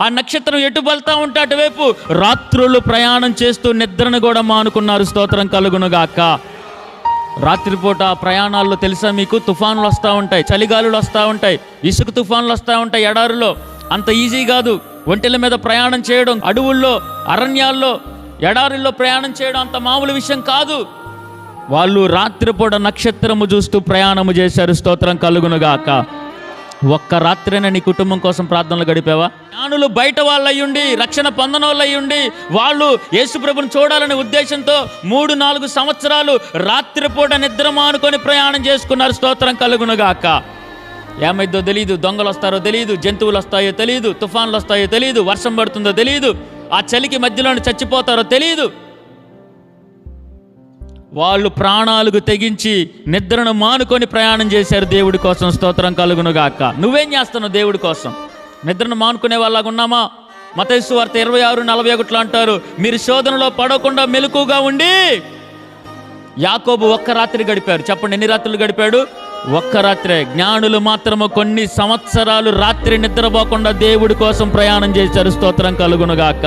ఆ నక్షత్రం ఎటు వెళ్తా ఉంటే అటువైపు రాత్రులు ప్రయాణం చేస్తూ నిద్రను కూడా మానుకున్నారు. స్తోత్రం కలుగునుగాక. రాత్రిపూట ప్రయాణాల్లో తెలుసా మీకు? తుఫానులు వస్తూ ఉంటాయి చలిగాలులు వస్తూ ఉంటాయి ఇసుక తుఫానులు వస్తూ ఉంటాయి ఎడారిలో. అంత ఈజీ కాదు. ఒంటెల మీద ప్రయాణం చేయడం అడవుల్లో అరణ్యాల్లో ఎడారిల్లో ప్రయాణం చేయడం అంత మామూలు విషయం కాదు. వాళ్ళు రాత్రిపూట నక్షత్రము చూస్తూ ప్రయాణము చేశారు. స్తోత్రం కలుగునుగాక. ఒక్క రాత్రైనా నీ కుటుంబం కోసం ప్రార్థనలు గడిపావా? జ్ఞానులు బయట వాళ్ళయ్యుండి రక్షణ పొందన వాళ్ళయ్యుండి వాళ్ళు యేసుప్రభుని చూడాలనే ఉద్దేశంతో మూడు నాలుగు సంవత్సరాలు రాత్రిపూట నిద్ర మానుకొని ప్రయాణం చేసుకున్నారు. స్తోత్రం కలుగునుగాక. ఏమైద్దో తెలియదు దొంగలు వస్తారో తెలియదు జంతువులు వస్తాయో తెలియదు తుఫాన్లు వస్తాయో తెలియదు వర్షం పడుతుందో తెలియదు ఆ చలికి మధ్యలోనే చచ్చిపోతారో తెలియదు వాళ్ళు ప్రాణాలకు తెగించి నిద్రను మానుకొని ప్రయాణం చేశారు దేవుడి కోసం. స్తోత్రం కలుగునుగాక. నువ్వేం చేస్తున్నావు దేవుడి కోసం? నిద్రను మానుకునే వాళ్ళగా ఉన్నామా? మతైసు వార్త ఇరవై ఆరు నలభై ఒకటిలో అంటారు మీరు శోధనలో పడకుండా మెలకుగా ఉండి యాకోబు ఒక్క రాత్రి గడిపారు చెప్పండి ఎన్ని రాత్రులు గడిపాడు? ఒక్క రాత్రే. జ్ఞానులు మాత్రము కొన్ని సంవత్సరాలు రాత్రి నిద్రపోకుండా దేవుడి కోసం ప్రయాణం చేశారు. స్తోత్రం కలుగునుగాక.